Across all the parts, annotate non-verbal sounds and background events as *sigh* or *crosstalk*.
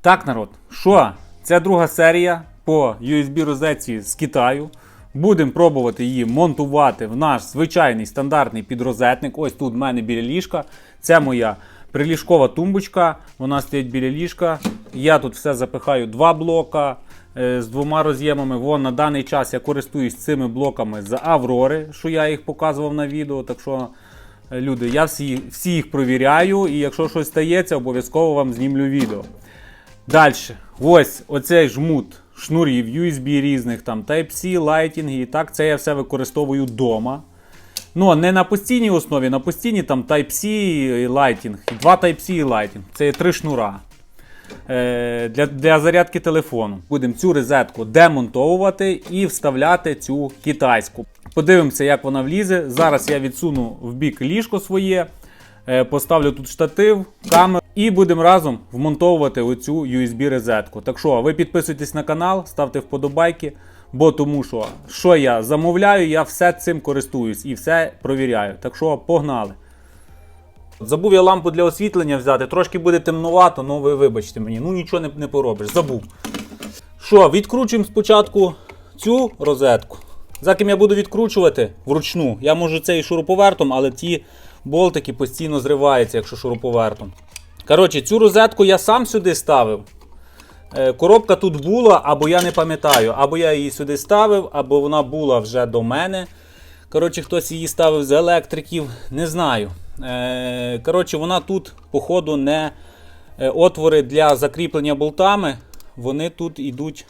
Так, народ, що? Це друга серія по USB розетці з Китаю. Будемо пробувати її монтувати в наш звичайний стандартний підрозетник. Ось тут в мене біля ліжка. Це моя приліжкова тумбочка. Вона стоїть біля ліжка. Я тут все запихаю два блока е, з двома роз'ємами. Вон на даний час я користуюсь цими блоками з Аврори, що я їх показував на відео. Так що, е, люди, я всі, всі їх провіряю, і якщо щось стається, обов'язково вам знімлю відео. Далі, ось оцей жмут шнурів, USB різних, там Type-C, Lighting, і так це я все використовую вдома. Ну, не на постійній основі, на постійній там Type-C і Lighting. Два Type-C і Lighting. Це є три шнура. Е, для, для зарядки телефону. Будемо цю розетку демонтовувати і вставляти цю китайську. Подивимося, як вона влізе. Зараз я відсуну в бік ліжко своє, поставлю тут штатив, камеру і будемо разом вмонтовувати оцю USB розетку. Так що, ви підписуйтесь на канал, ставте вподобайки, бо тому що, що я замовляю, я все цим користуюсь і все провіряю. Так що, погнали! Забув я лампу для освітлення взяти, трошки буде темнувато, ну ви вибачте мені, ну нічого не, не поробиш, забув. Що, відкручуємо спочатку цю розетку. За ким я буду відкручувати вручну. Я можу цей шуруповертом, але ті болтики постійно зриваються, якщо шуруповертом. Коротше, цю розетку я сам сюди ставив. Е, Коробка тут була, або я не пам'ятаю, або я її сюди ставив, або вона була вже до мене. Коротше, хтось її ставив з електриків, не знаю. Е, Коротше, вона тут, походу, не е, отвори для закріплення болтами. Вони тут йдуть,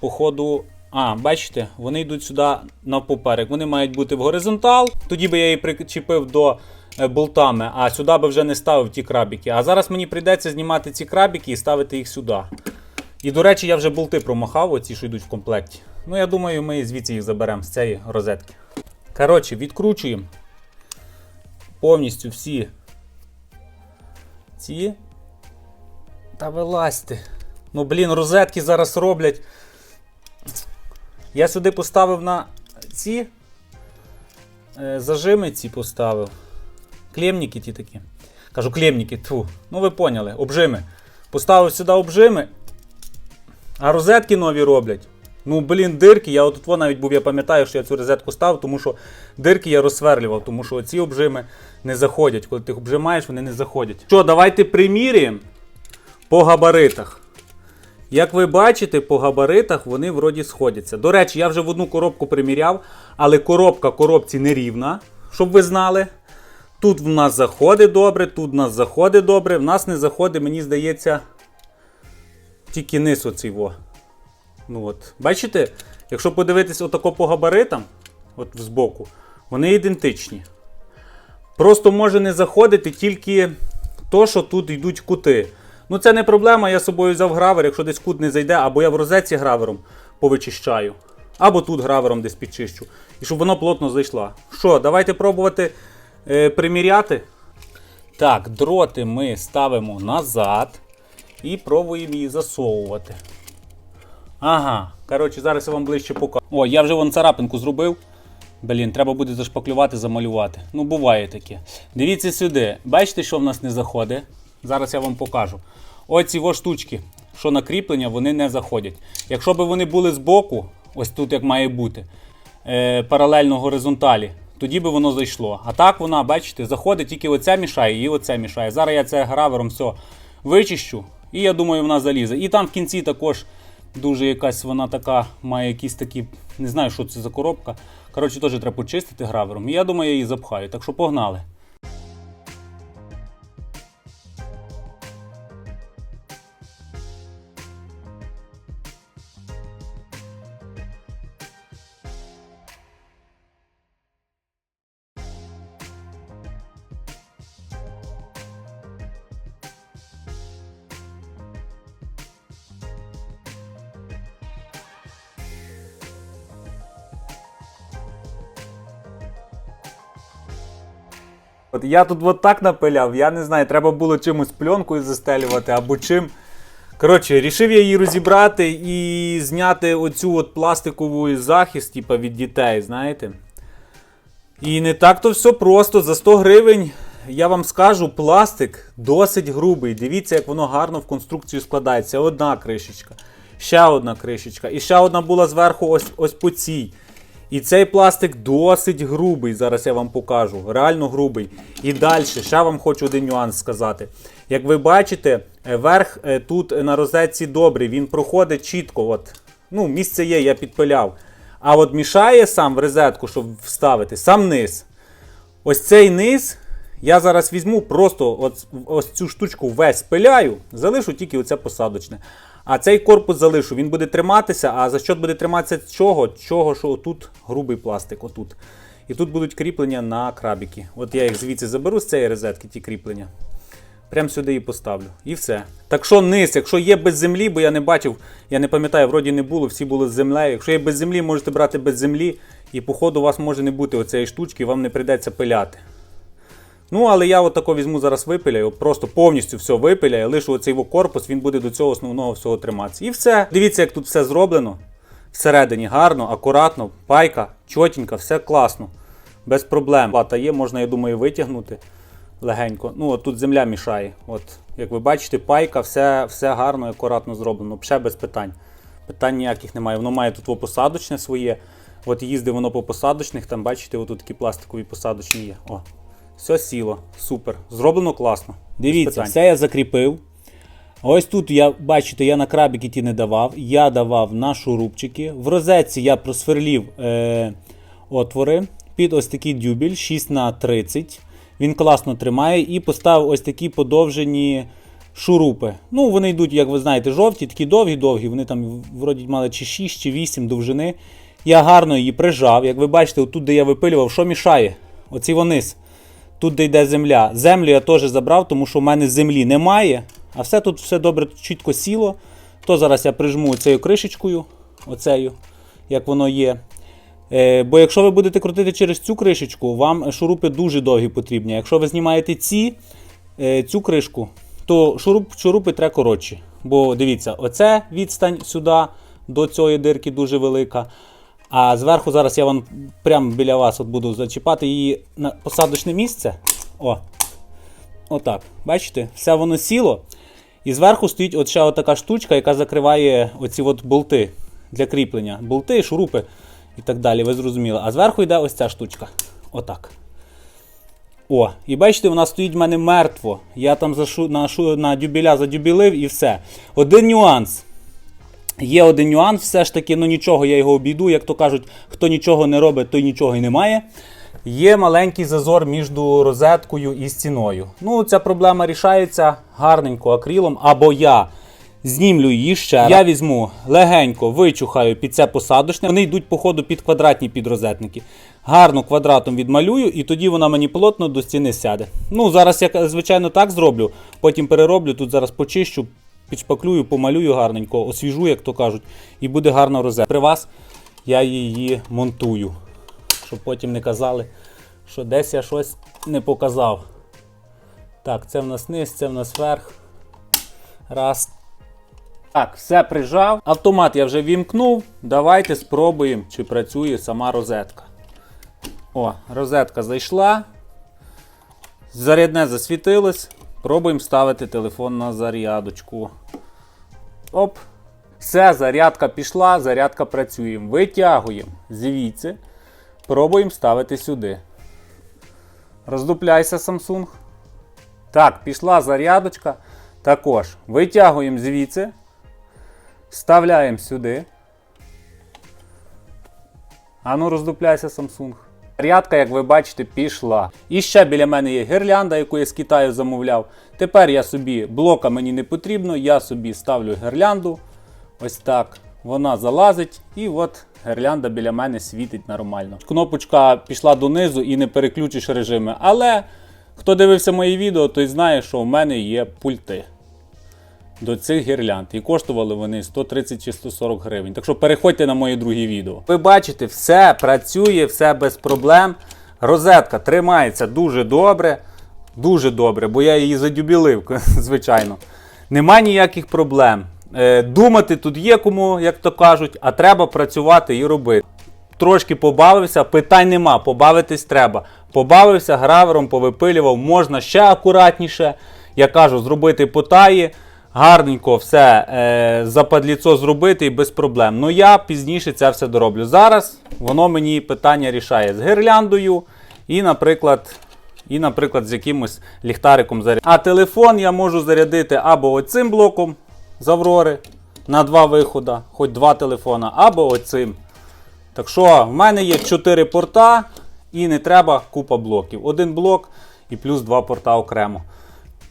походу. А, бачите, вони йдуть сюди навпоперек. Вони мають бути в горизонтал. Тоді би я її причепив до е, болтами, а сюди би вже не ставив ті крабіки. А зараз мені прийдеться знімати ці крабіки і ставити їх сюди. І, до речі, я вже болти промахав, оці, що йдуть в комплекті. Ну, я думаю, ми звідси їх заберемо з цієї розетки. Коротше, відкручуємо повністю всі ці. Та вилазьте. Ну, блін, розетки зараз роблять. Я сюди поставив на ці е, зажими ці поставив. Клемніки ті такі. Кажу, клемніки, тьфу. Ну ви поняли, обжими. Поставив сюди обжими, а розетки нові роблять. Ну, блін, дирки. Я от навіть був, я пам'ятаю, що я цю розетку ставив, тому що дирки я розсверлював, тому що ці обжими не заходять. Коли ти їх обжимаєш, вони не заходять. Що, давайте приміряємо по габаритах. Як ви бачите, по габаритах вони вроді сходяться. До речі, я вже в одну коробку приміряв, але коробка коробці не рівна, щоб ви знали. Тут в нас заходить добре, тут в нас заходить добре, в нас не заходить, мені здається, тільки низ оцей во. Ну от, Бачите, якщо подивитись отако по габаритам, от збоку, вони ідентичні. Просто може не заходити тільки то, що тут йдуть кути. Ну це не проблема, я з собою взяв гравер, якщо десь кут не зайде, або я в розетці гравером повичищаю, або тут гравером десь підчищу. І щоб воно плотно зайшло. Що, давайте пробувати е, приміряти. Так, дроти ми ставимо назад і пробуємо її засовувати. Ага, коротше, зараз я вам ближче покажу. О, я вже вон царапинку зробив. Блін, треба буде зашпаклювати, замалювати. Ну, буває таке. Дивіться сюди. Бачите, що в нас не заходить? Зараз я вам покажу. Оці во штучки, що на кріплення, вони не заходять. Якщо б вони були збоку, ось тут як має бути, е, паралельно горизонталі, тоді би воно зайшло. А так вона, бачите, заходить, тільки оця мішає і оце мішає. Зараз я це гравером все вичищу, і я думаю, вона залізе. І там в кінці також дуже якась вона така, має якісь такі, не знаю, що це за коробка. Коротше, теж треба почистити гравером. І я думаю, я її запхаю. Так що погнали. От я тут от так напиляв, я не знаю, треба було чимось пленкою застелювати або чим. Коротше, рішив я її розібрати і зняти оцю от пластикову захист, типа від дітей, знаєте. І не так то все просто. За 100 гривень я вам скажу, пластик досить грубий. Дивіться, як воно гарно в конструкцію складається. Одна кришечка, ще одна кришечка. І ще одна була зверху ось, ось по цій. І цей пластик досить грубий. Зараз я вам покажу. Реально грубий. І далі, ще вам хочу один нюанс сказати. Як ви бачите, е, верх е, тут на розетці добрий, він проходить чітко. От. Ну, місце є, я підпиляв. А от мішає сам в розетку, щоб вставити, сам низ. Ось цей низ я зараз візьму, просто от, ось цю штучку весь пиляю, залишу тільки оце посадочне. А цей корпус залишу, він буде триматися. А за що буде триматися чого? Чого, що тут грубий пластик, отут. І тут будуть кріплення на крабіки. От я їх звідси заберу з цієї розетки, ті кріплення. Прям сюди і поставлю. І все. Так що низ, якщо є без землі, бо я не бачив, я не пам'ятаю, вроді не було, всі були з землею. Якщо є без землі, можете брати без землі, і по ходу у вас може не бути оцієї штучки, вам не прийдеться пиляти. Ну, але я отако візьму зараз випиляю, просто повністю все випиляю, лишу оцей його корпус, він буде до цього основного всього триматися. І все. Дивіться, як тут все зроблено. Всередині гарно, акуратно, пайка, чотенька, все класно. Без проблем. Плата є, можна, я думаю, витягнути легенько. Ну, от тут земля мішає. От, як ви бачите, пайка, все, все гарно і акуратно зроблено. Ще без питань. Питань ніяких немає. Воно має тут посадочне своє. От їздить воно по посадочних, там бачите, отут такі пластикові посадочні є. О, все сіло, супер. Зроблено класно. Дивіться, все я закріпив. Ось тут я, бачите, я на крабіки ті не давав. Я давав на шурупчики. В розетці я просверлів е, отвори під ось такий дюбель 6 на 30 Він класно тримає і поставив ось такі подовжені шурупи. Ну, вони йдуть, як ви знаєте, жовті, такі довгі-довгі. Вони там вроді мали чи 6, чи 8 довжини. Я гарно її прижав. Як ви бачите, отут, де я випилював, що мішає? Оці вниз. Тут, де йде земля. Землю я теж забрав, тому що в мене землі немає. А все тут все добре, чітко сіло. То зараз я прижму цією кришечкою, оцею, як воно є. Е, бо якщо ви будете крутити через цю кришечку, вам шурупи дуже довгі потрібні. Якщо ви знімаєте ці, е, цю кришку, то шуруп, шурупи треба коротші. Бо дивіться, оце відстань сюди до цієї дирки дуже велика. А зверху зараз я вам прямо біля вас от буду зачіпати її на посадочне місце. О, Отак. Бачите? Все воно сіло. І зверху стоїть от ще от така штучка, яка закриває оці от болти для кріплення. Болти, шурупи і так далі, ви зрозуміли. А зверху йде ось ця штучка. Отак. О, і бачите, вона стоїть в мене мертво. Я там зашу, на, на дюбеля задюбілив і все. Один нюанс. Є один нюанс, все ж таки, ну нічого, я його обійду. Як то кажуть, хто нічого не робить, той нічого й не має. Є маленький зазор між розеткою і стіною. Ну, ця проблема рішається гарненько акрилом, або я знімлю її ще. Я візьму легенько, вичухаю під це посадочне. Вони йдуть, по ходу, під квадратні підрозетники. Гарно квадратом відмалюю, і тоді вона мені плотно до стіни сяде. Ну, зараз я, звичайно, так зроблю, потім перероблю, тут зараз почищу, підшпаклюю, помалюю гарненько, освіжу, як то кажуть, і буде гарна розетка. При вас я її монтую, щоб потім не казали, що десь я щось не показав. Так, це в нас низ, це в нас верх. Раз. Так, все прижав. Автомат я вже вімкнув. Давайте спробуємо, чи працює сама розетка. О, розетка зайшла. Зарядне засвітилось. Пробуємо ставити телефон на зарядочку. Оп. Все, зарядка пішла, зарядка працює. Витягуємо звідси. Пробуємо ставити сюди. Роздупляйся, Samsung. Так, пішла зарядочка. Також витягуємо звідси. Вставляємо сюди. А ну роздупляйся, Samsung. Зарядка, як ви бачите, пішла. І ще біля мене є гірлянда, яку я з Китаю замовляв. Тепер я собі блока мені не потрібно, я собі ставлю гірлянду. Ось так. Вона залазить, і от гірлянда біля мене світить нормально. Кнопочка пішла донизу і не переключиш режими. Але хто дивився мої відео, той знає, що в мене є пульти до цих гірлянд. І коштували вони 130 чи 140 гривень. Так що переходьте на мої другі відео. Ви бачите, все працює, все без проблем. Розетка тримається дуже добре. Дуже добре, бо я її задюбілив, *laughs* звичайно. Нема ніяких проблем. Е, Думати тут є кому, як то кажуть, а треба працювати і робити. трошки побавився, питань нема, побавитись треба. Побавився, гравером, повипилював, можна ще акуратніше. Я кажу, зробити потаї, гарненько все е, западліцо зробити і без проблем. Ну я пізніше це все дороблю. Зараз воно мені питання рішає з гірляндою і, наприклад, і, наприклад, з якимось ліхтариком заряд. А телефон я можу зарядити або оцим блоком з Аврори на два виходи, хоч два телефона, або оцим. Так що в мене є 4 порта і не треба купа блоків. Один блок і плюс два порта окремо.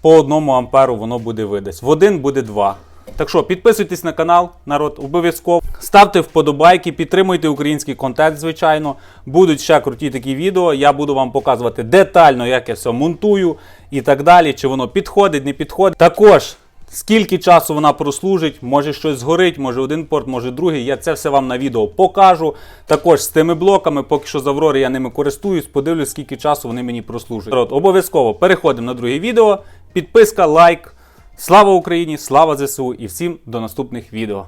По одному амперу воно буде видасть. В один буде два. Так що підписуйтесь на канал, народ, обов'язково. Ставте вподобайки, підтримуйте український контент, звичайно. Будуть ще круті такі відео. Я буду вам показувати детально, як я все монтую і так далі. Чи воно підходить, не підходить. Також скільки часу вона прослужить, може щось згорить, може один порт, може другий. Я це все вам на відео покажу. Також з тими блоками, поки що з Аврори я ними користуюсь, подивлюсь, скільки часу вони мені прослужать. Народ, обов'язково переходимо на друге відео. Підписка, лайк. Слава Україні, слава ЗСУ і всім до наступних відео.